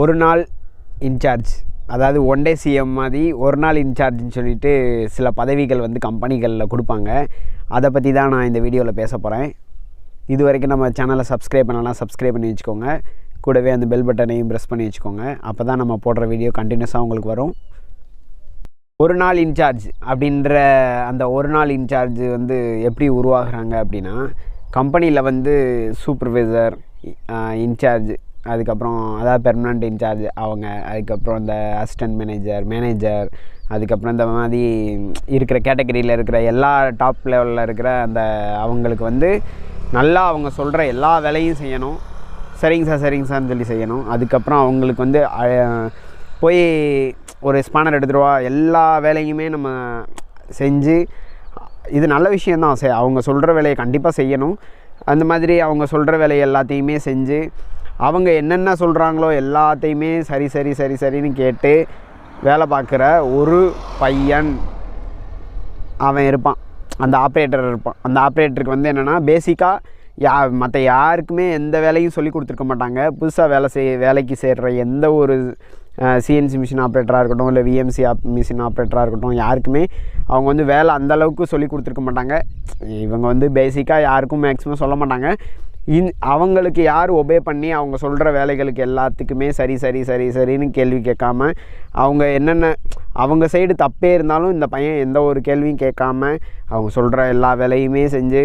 ஒரு நாள் இன்சார்ஜ் அதாவது ஒன் டே சிஎம் மாதிரி ஒரு நாள் இன்சார்ஜ்னு சொல்லிட்டு சில பதவிகள் வந்து கம்பெனிகளில் கொடுப்பாங்க. அதை பற்றி தான் நான் இந்த வீடியோவில் பேச போகிறேன் இது வரைக்கும் நம்ம சேனலை சப்ஸ்கிரைப் பண்ணலாம் சப்ஸ்கிரைப் பண்ணி வச்சுக்கோங்க. கூடவே அந்த பெல் பட்டனையும் ப்ரெஸ் பண்ணி வச்சுக்கோங்க. அப்போ தான் நம்ம போடுற வீடியோ கண்டினியூஸாக உங்களுக்கு வரும். ஒரு நாள் இன்சார்ஜ் அப்படின்ற அந்த ஒரு நாள் இன்சார்ஜ் வந்து எப்படி உருவாகிறாங்க அப்படின்னா கம்பெனியில் வந்து சூப்பர்வைசர் இன்சார்ஜ் அதுக்கப்புறம் அதாவது பெர்மனண்ட் இன்சார்ஜ் அவங்க அதுக்கப்புறம் இந்த அசிஸ்டன்ட் மேனேஜர் மேனேஜர் அதுக்கப்புறம் இந்த மாதிரி இருக்கிற கேட்டகரியில் இருக்கிற எல்லா டாப் லெவலில் இருக்கிற அந்த அவங்களுக்கு வந்து நல்லா அவங்க சொல்கிற எல்லா வேலையும் செய்யணும். சரிங்க சார் சரிங்க சார்னு சொல்லி செய்யணும். அதுக்கப்புறம் அவங்களுக்கு வந்து போய் ஒரு ஸ்பானர் எடுத்துருவா எல்லா வேலையுமே நம்ம செஞ்சு இது நல்ல விஷயந்தான் சே அவங்க சொல்கிற வேலையை கண்டிப்பாக செய்யணும். அந்த மாதிரி அவங்க சொல்கிற வேலையை எல்லாத்தையுமே செஞ்சு அவங்க என்னென்ன சொல்கிறாங்களோ எல்லாத்தையுமே சரி சரி சரி சரின்னு கேட்டு வேலை பார்க்குற ஒரு பையன் அவன் இருப்பான். அந்த ஆப்ரேட்டர் இருப்பான். அந்த ஆப்ரேட்டருக்கு வந்து என்னென்னா பேசிக்காக யா மற்ற யாருக்குமே எந்த வேலையும் சொல்லி கொடுத்துருக்க மாட்டாங்க. புதுசாக வேலை செய் வேலைக்கு சேர்கிற எந்த ஒரு சிஎன்சி மிஷின் ஆப்ரேட்டராக இருக்கட்டும் இல்லை விஎம்சி ஆப் மிஷின் ஆப்ரேட்டராக இருக்கட்டும் யாருக்குமே அவங்க வந்து வேலை அந்த அளவுக்கு சொல்லி கொடுத்துருக்க மாட்டாங்க. இவங்க வந்து பேசிக்காக யாருக்கும் மேக்ஸிமம் சொல்ல மாட்டாங்க. இன் அவங்களுக்கு யார் ஒபே பண்ணி அவங்க சொல்கிற வேலைகளுக்கு எல்லாத்துக்குமே சரி சரி சரி சரின்னு கேள்வி கேட்காம அவங்க என்னென்ன அவங்க சைடு தப்பே இருந்தாலும் இந்த பையன் எந்த ஒரு கேள்வியும் கேட்காம அவங்க சொல்கிற எல்லா வேலையுமே செஞ்சு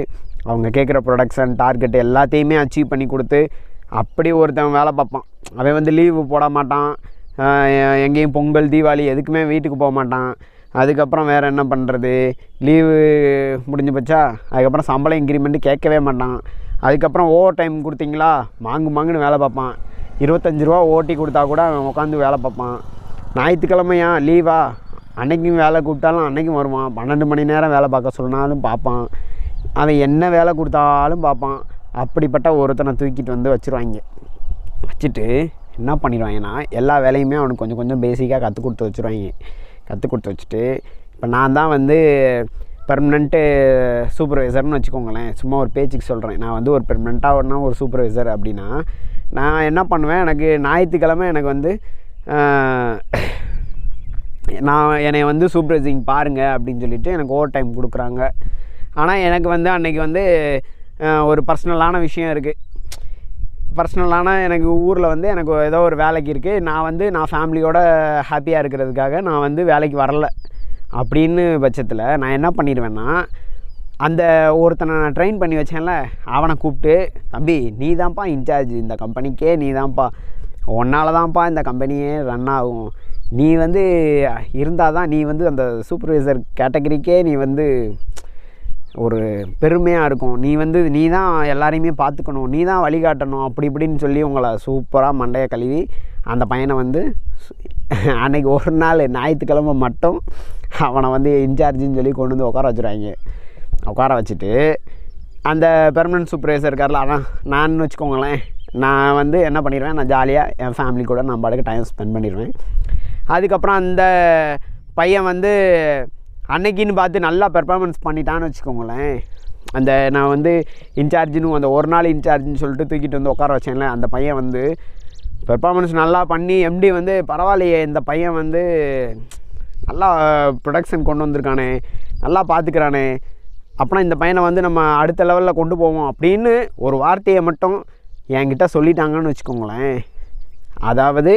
அவங்க கேட்குற ப்ரொடக்ஷன் டார்கெட் எல்லாத்தையுமே அச்சீவ் பண்ணி கொடுத்து அப்படி ஒருத்தன் வேலை பார்ப்பான். அவன் வந்து லீவு போட மாட்டான். எங்கேயும் பொங்கல் தீபாவளி எதுக்குமே வீட்டுக்கு போக மாட்டான். அதுக்கப்புறம் வேறு என்ன பண்ணுறது லீவு முடிஞ்சு போச்சா? அதுக்கப்புறம் சம்பளம் இன்க்ரிமெண்ட்டு கேட்கவே மாட்டான். அதுக்கப்புறம் ஓவர் டைம் கொடுத்தீங்களா? மாங்கு மாங்குன்னு வேலை பார்ப்பான். இருபத்தஞ்சி ரூபா ஓட்டி கொடுத்தா கூட அவன் உட்காந்து வேலை பார்ப்பான். ஞாயிற்றுக்கிழமையா? லீவா அன்னைக்கும் வேலை கூப்பிட்டாலும் அன்னைக்கும் வருவான். பன்னெண்டு மணி நேரம் வேலை பார்க்க சொன்னாலும் பார்ப்பான். அவன் என்ன வேலை கொடுத்தாலும் பார்ப்பான். அப்படிப்பட்ட ஒருத்தனை தூக்கிட்டு வந்து வச்சுருவாங்க. வச்சுட்டு என்ன பண்ணிடுவாங்கன்னா எல்லா வேலையுமே அவனுக்கு கொஞ்சம் கொஞ்சம் பேசிக்காக கற்றுக் கொடுத்து வச்சுருவாங்க. கற்றுக் கொடுத்து வச்சுட்டு இப்போ நான் தான் வந்து பெர்மனண்ட்டு சூப்பர்வைசர்னு வச்சுக்கோங்களேன். சும்மா ஒரு பேச்சுக்கு சொல்கிறேன் நான் வந்து ஒரு பெர்மனண்ட்டாக ஒன்றா ஒரு சூப்பர்வைசர் அப்படின்னா நான் என்ன பண்ணுவேன்? எனக்கு ஞாயிற்றுக்கிழமை எனக்கு வந்து நான் என்னை வந்து சூப்பர்வைசிங் பாருங்கள் அப்படின்னு சொல்லிட்டு எனக்கு ஓவர் டைம் கொடுக்குறாங்க. ஆனால் எனக்கு வந்து அன்றைக்கி வந்து ஒரு பர்சனலான விஷயம் இருக்குது பர்சனலான எனக்கு ஊரில் வந்து எனக்கு ஏதோ ஒரு வேலைக்கு இருக்குது நான் வந்து நான் ஃபேமிலியோட ஹாப்பியாக இருக்கிறதுக்காக நான் வந்து வேலைக்கு வரல. அப்படின்னு பட்சத்தில் நான் என்ன பண்ணிடுவேன்னா அந்த ஒருத்தனை நான் ட்ரெயின் பண்ணி வச்சேன்ல அவனை கூப்பிட்டு தம்பி நீ தான்ப்பா இன்சார்ஜ் இந்த கம்பெனிக்கே நீ தான்ப்பா உன்னால தான்ப்பா இந்த கம்பெனியே ரன் ஆகும். நீ வந்து இருந்தால் தான் நீ வந்து அந்த சூப்பர்வைசர் கேட்டகரிக்கே நீ வந்து ஒரு பெருமையாக இருக்கும். நீ வந்து நீ தான் எல்லாரையுமே பார்த்துக்கணும். நீ தான் வழிகாட்டணும். அப்படி இப்படின்னு சொல்லி உங்களை சூப்பராக மண்டையை கழுவி அந்த பையனை வந்து அன்றைக்கி அன்னைக்கு ஒரு நாள் ஞாயிற்றுக்கிழமை மட்டும் அவனை வந்து இன்சார்ஜின்னு சொல்லி கொண்டு வந்து உட்கார வச்சுருவாங்க உட்கார வச்சுட்டு அந்த பெர்மனன்ட் சூப்பர்வைசர் இருக்கார்ல அதான் நான் வச்சுக்கோங்களேன். நான் வந்து என்ன பண்ணிடுவேன் நான் ஜாலியாக என் ஃபேமிலி கூட நான் பாட்டுக்கு டைம் ஸ்பெண்ட் பண்ணிடுவேன். அதுக்கப்புறம் அந்த பையன் வந்து அன்னைக்குன்னு பார்த்து நல்லா பெர்ஃபார்மன்ஸ் பண்ணிட்டான்னு வச்சுக்கோங்களேன். அந்த நான் வந்து இன்சார்ஜின்னு அந்த ஒரு நாள் இன்சார்ஜின்னு சொல்லிட்டு தூக்கிட்டு வந்து உட்கார வச்சேன்ல அந்த பையன் வந்து பெர்ஃபார்மன்ஸ் நல்லா பண்ணி எம்டி வந்து பரவாயில்லையே இந்த பையன் வந்து நல்லா ப்ரொடக்ஷன் கொண்டு வந்திருக்கானே நல்லா பார்த்துக்கிறானே அப்புறம் இந்த பையனை வந்து நம்ம அடுத்த லெவலில் கொண்டு போவோம் அப்படின்னு ஒரு வார்த்தையை மட்டும் என்கிட்ட சொல்லிட்டாங்கன்னு வச்சுக்கோங்களேன். அதாவது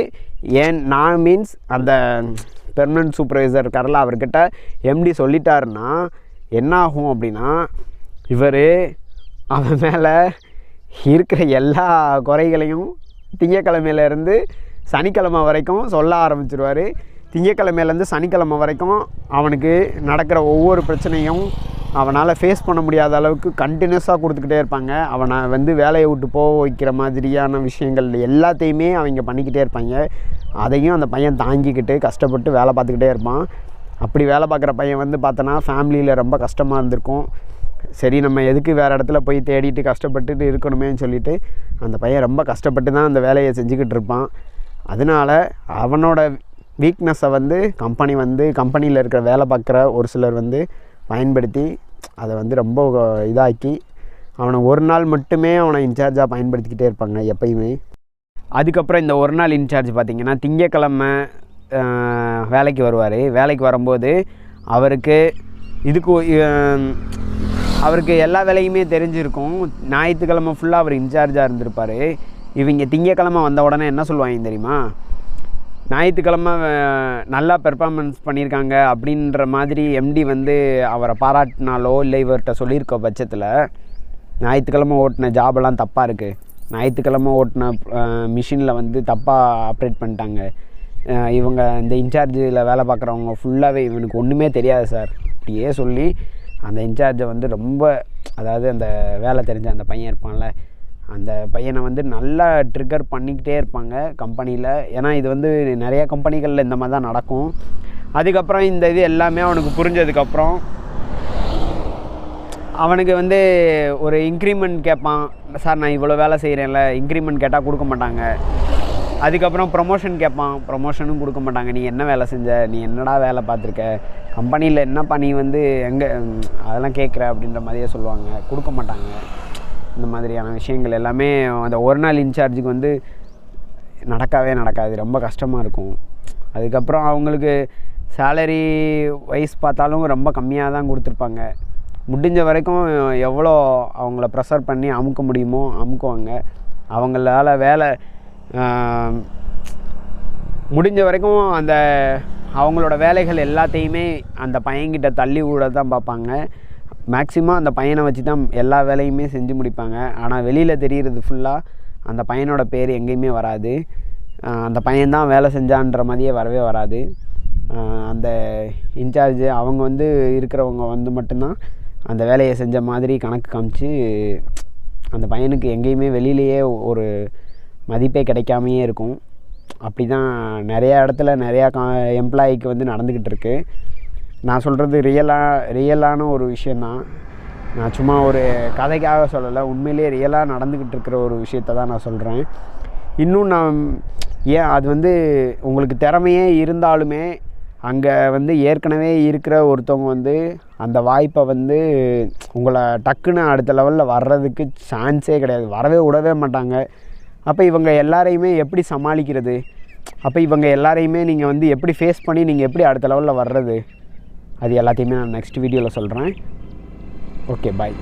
ஏன் நான் மீன்ஸ் அந்த பெர்மனன்ட் சூப்பர்வைசர் இருக்கார்ல அவர்கிட்ட எம்டி சொல்லிட்டாருன்னா என்ன ஆகும் அப்படின்னா இவர் அவன் மேலே இருக்கிற எல்லா குறைகளையும் திங்கக்கிழமையிலேருந்து சனிக்கிழமை வரைக்கும் சொல்ல ஆரம்பிச்சிருவார். திங்கக்கிழமையிலேருந்து சனிக்கிழமை வரைக்கும் அவனுக்கு நடக்கிற ஒவ்வொரு பிரச்சனையும் அவனால் ஃபேஸ் பண்ண முடியாத அளவுக்கு கண்டினியூஸாக கொடுத்துக்கிட்டே இருப்பாங்க. அவனை வந்து வேலையை விட்டு போக வைக்கிற மாதிரியான விஷயங்கள் எல்லாத்தையுமே அவங்க பண்ணிக்கிட்டே இருப்பாங்க. அதையும் அந்த பையன் தாங்கிக்கிட்டு கஷ்டப்பட்டு வேலை பார்த்துக்கிட்டே இருப்பான். அப்படி வேலை பார்க்குற பையன் வந்து பார்த்தோன்னா ஃபேமிலியில் ரொம்ப கஷ்டமாக இருந்திருக்கும். சரி நம்ம எதுக்கு வேறு இடத்துல போய் தேடிட்டு கஷ்டப்பட்டுட்டு இருக்கணுமேன்னு சொல்லிட்டு அந்த பையன் ரொம்ப கஷ்டப்பட்டு தான் அந்த வேலையை செஞ்சுக்கிட்டு இருப்பான். அதனால் அவனோட வீக்னஸை வந்து கம்பெனி வந்து கம்பெனியில் இருக்கிற வேலை பார்க்குற ஒரு சிலர் வந்து பயன்படுத்தி அதை வந்து ரொம்ப இதாக்கி அவனை ஒரு நாள் மட்டுமே அவனை இன்சார்ஜாக பயன்படுத்திக்கிட்டே இருப்பாங்க எப்பயுமே. அதுக்கப்புறம் இந்த ஒரு நாள் இன்சார்ஜ் பார்த்திங்கன்னா திங்கக்கிழமை வேலைக்கு வருவார். வேலைக்கு வரும்போது அவருக்கு இதுக்கு அவருக்கு எல்லா வேலையுமே தெரிஞ்சிருக்கும். ஞாயிற்றுக்கிழமை ஃபுல்லாக அவர் இன்சார்ஜாக இருந்திருப்பார். இவங்க திங்கக்கிழமை வந்த உடனே என்ன சொல்லுவாங்க தெரியுமா? ஞாயிற்றுக்கிழமை நல்லா பெர்ஃபார்மன்ஸ் பண்ணியிருக்காங்க அப்படின்ற மாதிரி எம்டி வந்து அவரை பாராட்டினாலோ இல்லை இவர்கிட்ட சொல்லியிருக்க பட்சத்தில் ஞாயிற்றுக்கிழமை ஓட்டின ஜாபெல்லாம் தப்பாக இருக்குது ஞாயிற்றுக்கிழமை ஓட்டின மிஷினில் வந்து தப்பாக ஆப்ரேட் பண்ணிட்டாங்க. இவங்க இந்த இன்சார்ஜில் வேலை பார்க்குறவங்க ஃபுல்லாகவே இவனுக்கு ஒன்றுமே தெரியாது சார். அப்படியே சொல்லி அந்த இன்சார்ஜை வந்து ரொம்ப அதாவது அந்த வேலை தெரிஞ்ச அந்த பையன் இருப்பான்ல அந்த பையனை வந்து நல்லா ட்ரிகர் பண்ணிக்கிட்டே இருப்பாங்க கம்பெனியில் ஏன்னா இது வந்து நிறையா கம்பெனிகளில் இந்த மாதிரி தான் நடக்கும். அதுக்கப்புறம் இந்த இது எல்லாமே அவனுக்கு புரிஞ்சதுக்கப்புறம் அவனுக்கு வந்து ஒரு இன்க்ரிமெண்ட் கேட்பான். சார் நான் இவ்வளோ வேலை செய்கிறேன்ல இன்க்ரிமெண்ட் கேட்டால் கொடுக்க மாட்டாங்க. அதுக்கப்புறம் ப்ரொமோஷன் கேட்பான். ப்ரொமோஷனும் கொடுக்க மாட்டாங்க. நீ என்ன வேலை செஞ்ச? நீ என்னடா வேலை பார்த்துருக்க? கம்பெனியில் என்னப்பா நீ வந்து எங்கே அதெல்லாம் கேட்குற அப்படின்ற மாதிரியே சொல்லுவாங்க. கொடுக்க மாட்டாங்க. இந்த மாதிரியான விஷயங்கள் எல்லாமே அந்த ஒரு நாள் இன்சார்ஜுக்கு வந்து நடக்கவே நடக்காது. ரொம்ப கஷ்டமாக இருக்கும். அதுக்கப்புறம் அவங்களுக்கு சேலரி வைஸ் பார்த்தாலும் ரொம்ப கம்மியாக தான் கொடுத்துருப்பாங்க. முடிஞ்ச வரைக்கும் எவ்வளோ அவங்கள ப்ரெஷர் பண்ணி அமுக்க முடியுமோ அமுக்குவாங்க. அவங்களால வேலை முடிஞ்ச வரைக்கும் அந்த அவங்களோட வேலைகள் எல்லாத்தையுமே அந்த பையன்கிட்ட தள்ளி விட தான் பார்ப்பாங்க. மேக்சிமம் அந்த பையனை வச்சு தான் எல்லா வேலையுமே செஞ்சு முடிப்பாங்க. ஆனால் வெளியில் தெரிகிறது ஃபுல்லாக அந்த பையனோட பேர் எங்கேயுமே வராது. அந்த பையன்தான் வேலை செஞ்சான்ற மாதிரியே வரவே வராது. அந்த இன்சார்ஜ் அவங்க வந்து இருக்கிறவங்க வந்து மட்டும்தான் அந்த வேலையை செஞ்ச மாதிரி கணக்கு காமிச்சு அந்த பையனுக்கு எங்கேயுமே வெளியிலேயே ஒரு மதிப்பே கிடைக்காமையே இருக்கும். அப்படி தான் நிறையா இடத்துல நிறையா கா எம்ப்ளாயிக்கு வந்து நடந்துக்கிட்டு இருக்கு. நான் சொல்கிறது ரியலாக ரியலான ஒரு விஷயந்தான் நான் சும்மா ஒரு கதைக்காக சொல்லலை உண்மையிலேயே ரியலாக நடந்துக்கிட்டு இருக்கிற ஒரு விஷயத்தை தான் நான் சொல்கிறேன் இன்னும் நான் ஏன் அது வந்து உங்களுக்கு திறமையே இருந்தாலுமே அங்கே வந்து ஏற்கனவே இருக்கிற ஒருத்தவங்க வந்து அந்த வாய்ப்பை வந்து உங்களை டக்குன்னு அடுத்த லெவலில் வர்றதுக்கு சான்ஸே கிடையாது. வரவே விடவே மாட்டாங்க. அப்போ இவங்க எல்லாரையுமே எப்படி சமாளிக்கிறது? அப்போ இவங்க எல்லாரையுமே நீங்கள் வந்து எப்படி ஃபேஸ் பண்ணி நீங்கள் எப்படி அடுத்த லெவலில் வர்றது? அது எல்லாத்தையுமே நான் நெக்ஸ்ட் வீடியோவில் சொல்கிறேன் ஓகே பாய்